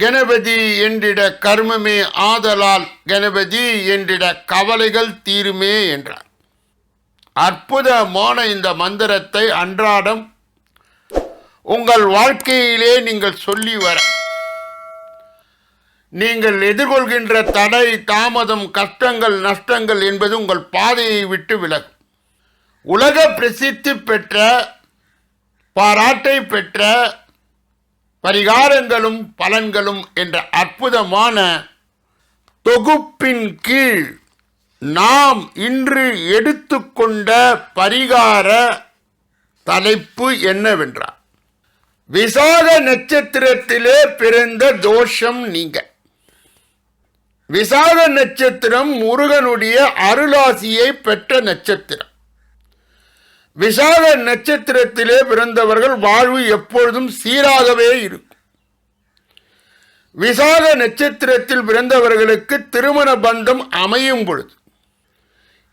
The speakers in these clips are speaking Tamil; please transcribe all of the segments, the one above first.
கணபதி என்றிட கர்மமே ஆதலால் கணபதி என்றிட கவலைகள் தீருமே என்றார். அற்புதமான இந்த மந்திரத்தை அன்றாடம் உங்கள் வாழ்க்கையிலே நீங்கள் சொல்லி வர. நீங்கள் எதிர்கொள்கின்ற தடை தாமதம் கஷ்டங்கள் நஷ்டங்கள் என்பது உங்கள் பாதையை விட்டு விலகும். உலக பிரசித்தி பெற்ற பாராட்டை பெற்ற பரிகாரங்களும் பலன்களும் என்ற அற்புதமான தொகுப்பின் கீழ் நாம் இன்று எடுத்துக்கொண்ட பரிகார தலைப்பு என்னவென்றால் விசாக நட்சத்திரத்திலே பிறந்த தோஷம் நீங்க. விசாக நட்சத்திரம் முருகனுடைய அருளாசியை பெற்ற நட்சத்திரம். விசாக நட்சத்திரத்திலே பிறந்தவர்கள் வாழ்வு எப்பொழுதும் சீராகவே இருக்கும். விசாக நட்சத்திரத்தில் பிறந்தவர்களுக்கு திருமண பந்தம் அமையும் பொழுது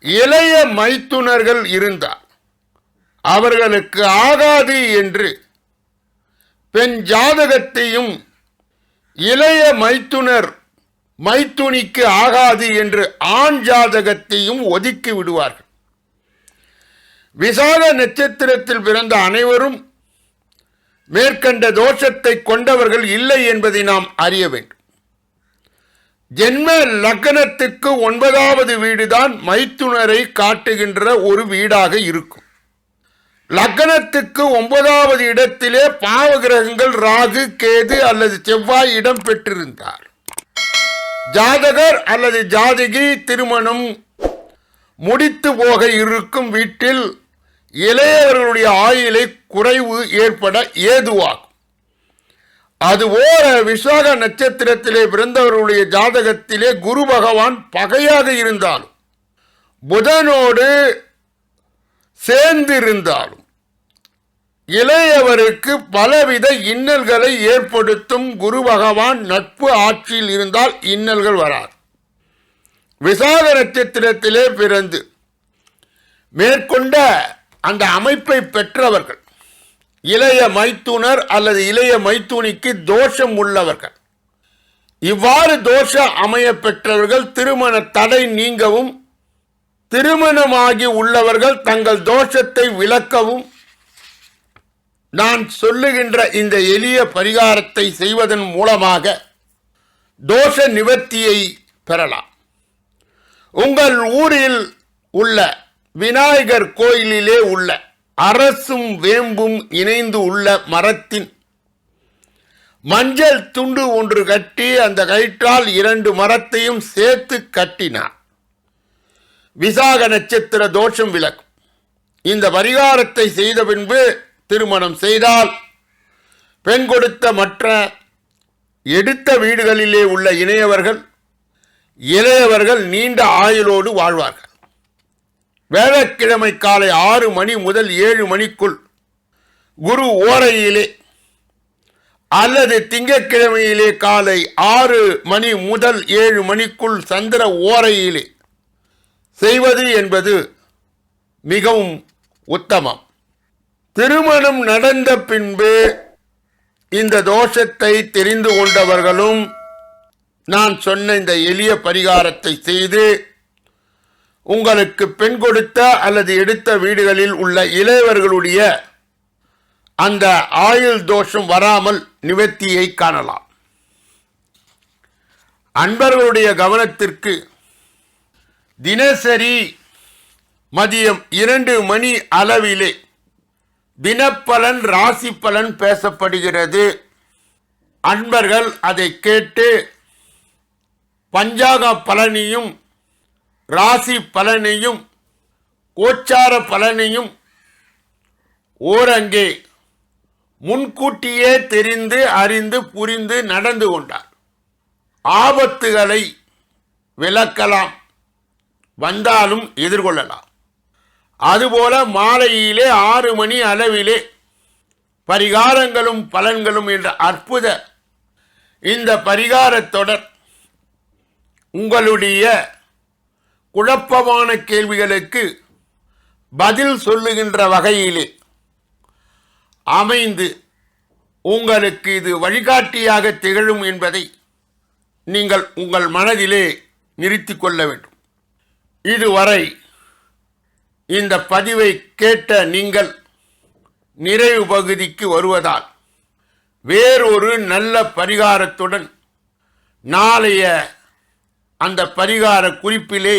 இளைய மைத்துனர்கள் இருந்தால் அவர்களுக்கு ஆகாது என்று பெண் ஜாதகத்தையும் இளைய மைத்துனர் மைத்துனிக்கு ஆகாது என்று ஆண் ஜாதகத்தையும் ஒதுக்கி விடுவார்கள். விசால நட்சத்திரத்தில் பிறந்த அனைவரும் மேற்கண்ட தோஷத்தை கொண்டவர்கள் இல்லை என்பதை நாம் அறிய வேண்டும். ஜென்ம லக்னத்துக்கு ஒன்பதாவது வீடுதான் மைத்துனரை காட்டுகின்ற ஒரு வீடாக இருக்கும். லக்னத்துக்கு ஒன்பதாவது இடத்திலே பாவ கிரகங்கள் ராகு கேது அல்லது செவ்வாய் இடம் பெற்றிருந்தார். ஜாதகர் அல்லது ஜாதகி திருமணம் முடித்து போக இருக்கும் வீட்டில் இளையவர்களுடைய ஆயிலை குறைவு ஏற்பட ஏதுவாகும். அதுபோல விசாக நட்சத்திரத்திலே பிறந்தவர்களுடைய ஜாதகத்திலே குரு பகவான் பகையாக இருந்தாலும் புதனோடு சேர்ந்திருந்தாலும் இளையவருக்கு பலவித இன்னல்களை ஏற்படுத்தும் குரு பகவான் நட்பு ஆட்சியில் இருந்தால் இன்னல்கள் வராது. விசாக நட்சத்திரத்திலே பிறந்து மேற்கொண்ட அந்த அமைப்பை பெற்றவர்கள். இளைய மைத்துனர் அல்லது இளைய மைத்துனிக்கு தோஷம் உள்ளவர்கள். இவ்வாறு தோஷம் அமைய பெற்றவர்கள் திருமண தடை நீங்கவும் திருமணமாகி உள்ளவர்கள் தங்கள் தோஷத்தை விளக்கவும் நான் சொல்லுகின்ற இந்த எளிய பரிகாரத்தை செய்வதன் மூலமாக தோஷ நிவர்த்தியை பெறலாம். உங்கள் ஊரில் உள்ள விநாயகர் கோயிலிலே உள்ள அரசும் வேம்பும் இணைந்து உள்ள மரத்தின் மஞ்சள் துண்டு ஒன்று கட்டி அந்த கயிற்றால் இரண்டு மரத்தையும் சேர்த்து கட்டினார். விசாக நட்சத்திர தோஷம் விலக்கும் இந்த பரிகாரத்தை செய்த பின்பு திருமணம் செய்தால் பெண் கொடுத்த மற்ற எடுத்த வீடுகளிலே உள்ள இணையவர்கள் இளையவர்கள் நீண்ட ஆயுளோடு வாழ்வார்கள். வேளக்கிழமை காலை ஆறு மணி முதல் ஏழு மணிக்குள் குரு ஓரையிலே அல்லது திங்கட்கிழமையிலே காலை ஆறு மணி முதல் ஏழு மணிக்குள் சந்திர ஓரையிலே செய்வது என்பது மிகவும் உத்தமம். திருமணம் நடந்த பின்பு இந்த தோஷத்தை தெரிந்து கொண்டவர்களும் நான் சொன்ன இந்த எளிய பரிகாரத்தை செய்து உங்களுக்கு பெண் கொடுத்த அல்லது எடுத்த வீடுகளில் உள்ள இளையவர்களுடைய அந்த ஆயுள் தோஷம் வராமல் நிவர்த்தியை காணலாம். அன்பர்களுடைய கவனத்திற்கு தினசரி மதியம் இரண்டு மணி அளவிலே தினப்பலன் ராசி பலன் பேசப்படுகிறது. அன்பர்கள் அதை கேட்டு பஞ்சாக பலனியும் ராசி பலனையும் கோச்சார பலனையும் ஓரங்கே முன்கூட்டியே தெரிந்து அறிந்து புரிந்து நடந்து கொண்டார். ஆபத்துகளை விலக்கலாம் வந்தாலும் எதிர்கொள்ளலாம். அதுபோல மாலையிலே ஆறு மணி அளவிலே பரிகாரங்களும் பலன்களும் என்ற அற்புத இந்த பரிகாரத் தொடர் உங்களுடைய குழப்பமான கேள்விகளுக்கு பதில் சொல்லுகின்ற வகையிலே அமைந்து உங்களுக்கு இது வழிகாட்டியாக திகழும் என்பதை நீங்கள் உங்கள் மனதிலே நிறுத்திக் கொள்ள வேண்டும். இதுவரை இந்த பதிவை கேட்ட நீங்கள் நிறைவு பகுதிக்கு வருவதால் வேறொரு நல்ல பரிகாரத்துடன் நாளைய அந்த பரிகார குறிப்பிலே